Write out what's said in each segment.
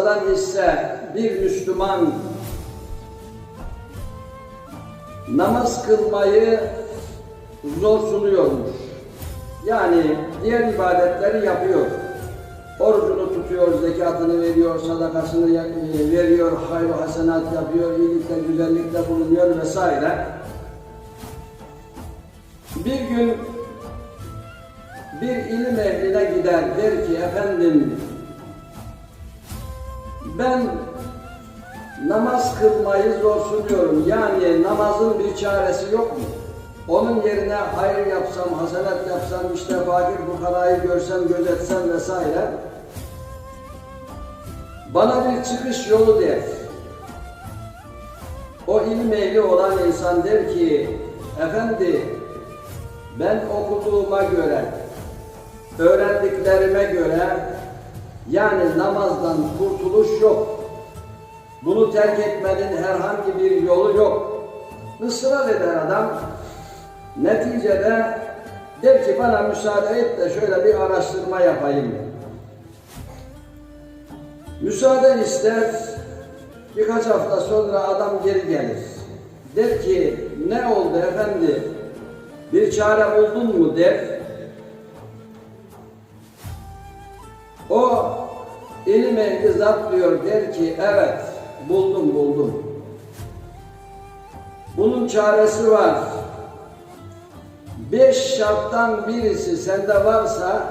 sonradan ise bir Müslüman namaz kılmayı zor sunuyormuş. Yani diğer ibadetleri yapıyor. Orucunu tutuyor, zekatını veriyor, sadakasını e, veriyor, hayır hasenat yapıyor, iyilikte, güzellikte bulunuyor vesaire. Bir gün bir ilim ehline gider der ki efendim ben namaz kılmayı zor. Yani namazın bir çaresi yok mu? Onun yerine hayır yapsam, hasenat yapsam, işte fakir fukarayı görsem, gözetsem vesaire. Bana bir çıkış yolu der. O ilim ehli olan insan der ki, efendi ben okuduğuma göre, öğrendiklerime göre yani namazdan kurtuluş yok. Bunu terk etmenin herhangi bir yolu yok. Israr eder adam. Neticede der ki bana müsaade et de şöyle bir araştırma yapayım. Müsaade ister. Birkaç hafta sonra adam geri gelir. Der ki ne oldu efendi? Bir çare buldun mu der. O ilim ehli zat diyor der ki evet buldum buldum. Bunun çaresi var. Beş şarttan birisi sende varsa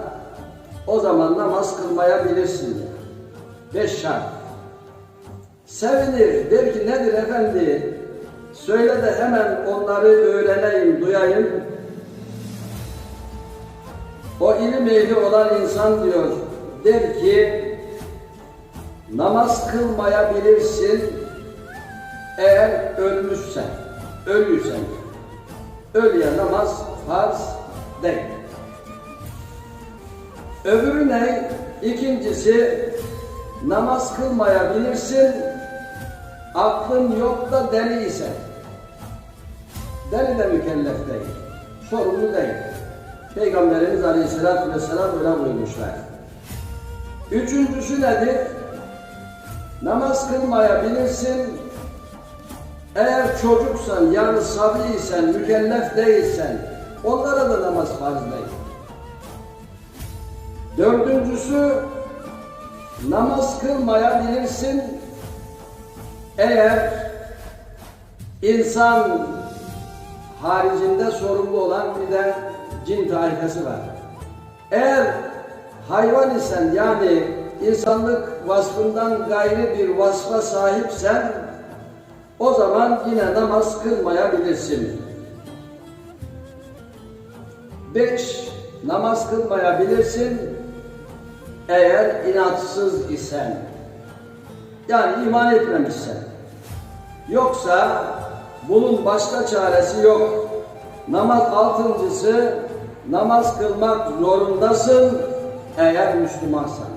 o zaman namaz kılmayabilirsin. Beş şart. Sevinir. Der ki nedir efendi? Söyle de hemen onları öğreneyim, duyayım. O ilim ehli olan insan diyor, der ki, namaz kılmayabilirsin eğer ölmüşsen, ölüysen. Ölüye namaz farz değil. Öbürü ne? İkincisi, namaz kılmayabilirsin, aklın yok da deliysen. Deli de mükellef değil, sorumlu değil. Peygamberimiz Aleyhisselatü Vesselam öyle buyurmuşlar. Üçüncüsü nedir? Namaz kılmayabilirsin. Eğer çocuksan, yani sabiysen, mükellef değilsen, onlara da namaz farz değil. Dördüncüsü, namaz kılmayabilirsin. Eğer insan haricinde sorumlu olan bir de cin taifesi var. Eğer hayvan isen yani insanlık vasfından gayri bir vasfa sahipsen o zaman yine namaz kılmayabilirsin. Beş, namaz kılmayabilirsin eğer inatsız isen. Yani iman etmemişsen. Yoksa bunun başka çaresi yok. Namaz altıncısı, namaz kılmak zorundasın eğer Müslümansan.